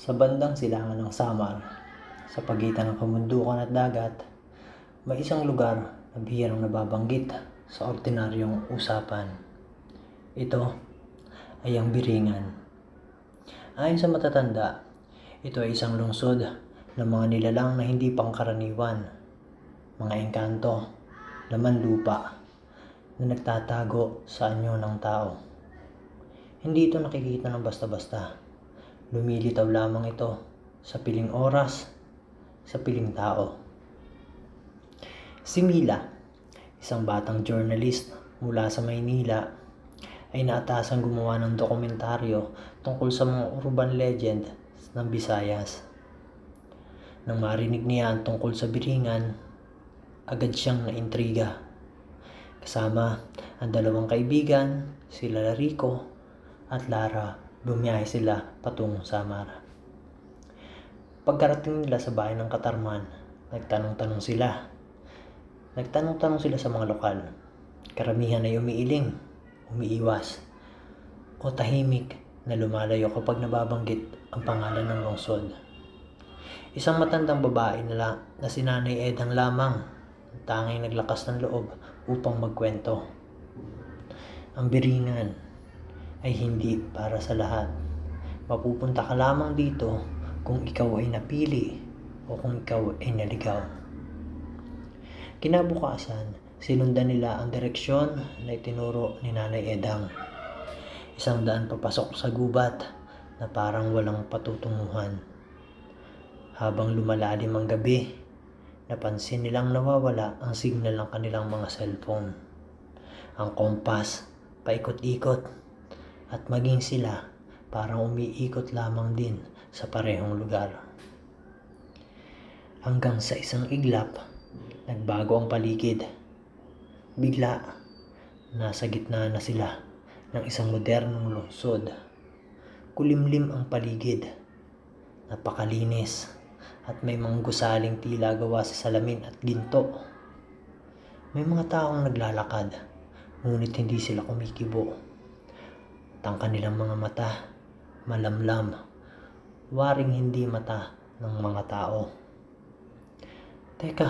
Sa bandang silangan ng Samar, sa pagitan ng kamundukan at dagat, may isang lugar na bihirang nababanggit sa ordinaryong usapan. Ito ay ang Biringan. Ayon sa matatanda, ito ay isang lungsod ng mga nilalang na hindi pangkaraniwan, mga engkanto, laman lupa, na nagtatago sa anyo ng tao. Hindi ito nakikita ng basta-basta. Lumilitaw lamang ito sa piling oras, sa piling tao. Si Mila, isang batang journalist mula sa Maynila, ay naatasang gumawa ng dokumentaryo tungkol sa mga urban legend ng Visayas. Nang marinig niya ang tungkol sa Biringan, agad siyang naintriga. Kasama ang dalawang kaibigan, sila Rico at Lara, bumiyahe sila patungong Samar. Pagkarating nila sa bahay ng Katarman, nagtanong-tanong sila. Nagtanong-tanong sila sa mga lokal. Karamihan ay umiiling, umiiwas, o tahimik na lumalayo kapag nababanggit ang pangalan ng lungsod. Isang matandang babae nila na si Nanay Edang lamang, ang tanging naglakas ng loob upang magkwento. Ang biringan ay hindi para sa lahat. Mapupunta ka lamang dito kung ikaw ay napili o kung ikaw ay naligaw. Kinabukasan, sinundan nila ang direksyon na itinuro ni Nanay Edang. Isang daan papasok sa gubat na parang walang patutunguhan. Habang lumalalim ang gabi, napansin nilang nawawala ang signal ng kanilang mga cellphone. Ang kompas, paikot-ikot, at maging sila parang umiikot lamang din sa parehong lugar. Hanggang sa isang iglap, nagbago ang paligid. Bigla, nasa gitna na sila ng isang modernong lungsod. Kulimlim ang paligid. Napakalinis at may mga gusaling tila gawa sa salamin at ginto. May mga taong naglalakad, ngunit hindi sila kumikibo. At ang kanilang mga mata, malamlam, waring hindi mata ng mga tao. Teka,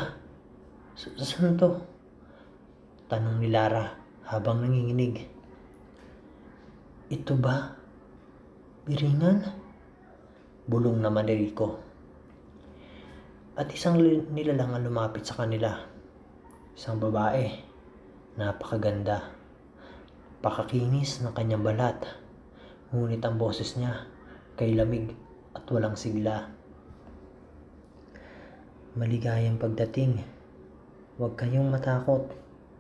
sa- saan to? Tanong ni Lara habang nanginginig. Ito ba? Biringan? Bulong naman ni Rico. At isang nilalang ang lumapit sa kanila. Isang babae. Napakaganda. Pakakinis ng kanyang balat. Ngunit ang boses niya kay lamig at walang sigla. Maligayang pagdating. Huwag kayong matakot.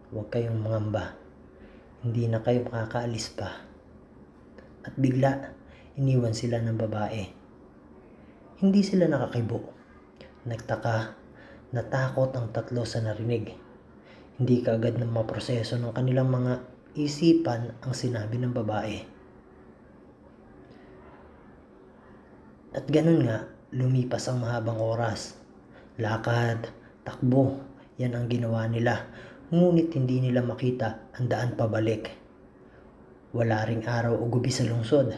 Huwag kayong mangamba. Hindi na kayo makakaalis pa. At bigla, iniwan sila ng babae. Hindi sila nakakibo. Nagtaka, natakot ang tatlo sa narinig. Hindi kaagad na maproseso ng kanilang mga isipan ang sinabi ng babae. At ganun nga, lumipas ang mahabang oras. Lakad, takbo, yan ang ginawa nila. Ngunit hindi nila makita ang daan pabalik. Wala ring araw o gabi sa lungsod,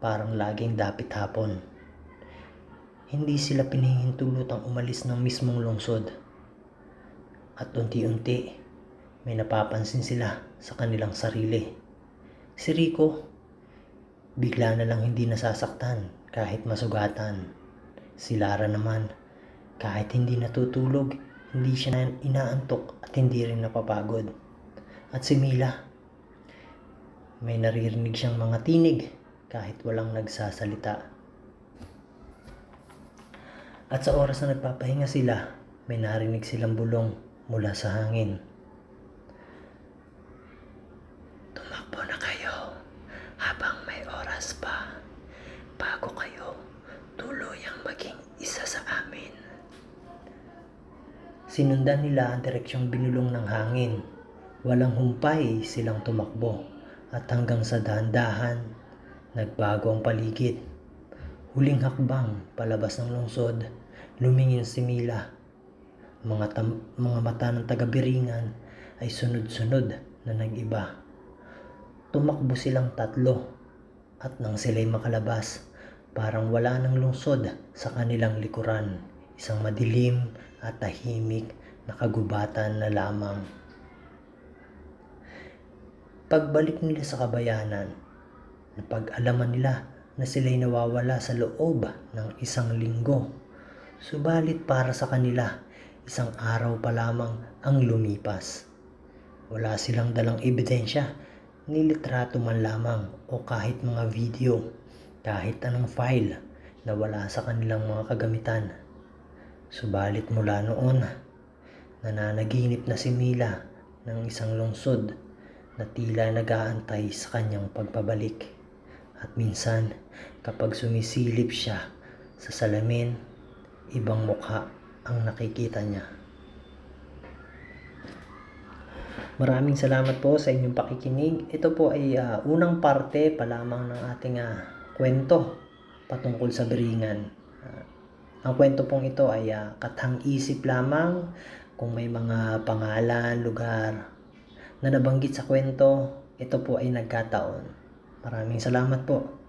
parang laging dapit hapon. Hindi sila pinahihintulutang umalis ng mismong lungsod. At unti-unti, may napapansin sila sa kanilang sarili. Si Rico, bigla na lang hindi nasasaktan kahit masugatan. Si Lara naman, kahit hindi natutulog, hindi siya na inaantok at hindi rin napapagod. At si Mila, may naririnig siyang mga tinig kahit walang nagsasalita. At sa oras na nagpapahinga sila, may narinig silang bulong mula sa hangin. Tumakbo na kayo habang may oras pa bago kayo tuluyang maging isa sa amin. Sinundan nila ang direksyong binulong ng hangin. Walang humpay silang tumakbo at hanggang sa dahan-dahan, nagbago ang paligid. Huling hakbang palabas ng lungsod, lumingin si Mila. Mga, tam- mga mata ng taga-biringan ay sunod-sunod na nag-iba. Tumakbo silang tatlo at nang sila'y makalabas, Parang wala ng lungsod sa kanilang likuran. Isang madilim at tahimik na kagubatan na lamang. Pagbalik nila sa kabayanan, napag-alaman nila na sila'y nawawala sa loob ng isang linggo. Subalit para sa kanila, isang araw pa lamang ang lumipas. Wala silang dalang ebidensya, ni litrato man lamang o kahit mga video, kahit anong file na wala sa kanilang mga kagamitan. Subalit mula noon, nananaginip na si Mila ng isang lungsod na tila nag-aantay sa kanyang pagpabalik. At minsan, kapag sumisilip siya sa salamin, ibang mukha ang nakikita niya. Maraming salamat po sa inyong pakikinig. Ito po ay ah, unang parte pa lamang ng ating ah, kwento patungkol sa Biringan. Ah, ang kwento pong ito ay ah, kathang-isip lamang kung may mga pangalan, lugar na nabanggit sa kwento, ito po ay nagkataon. Maraming salamat po.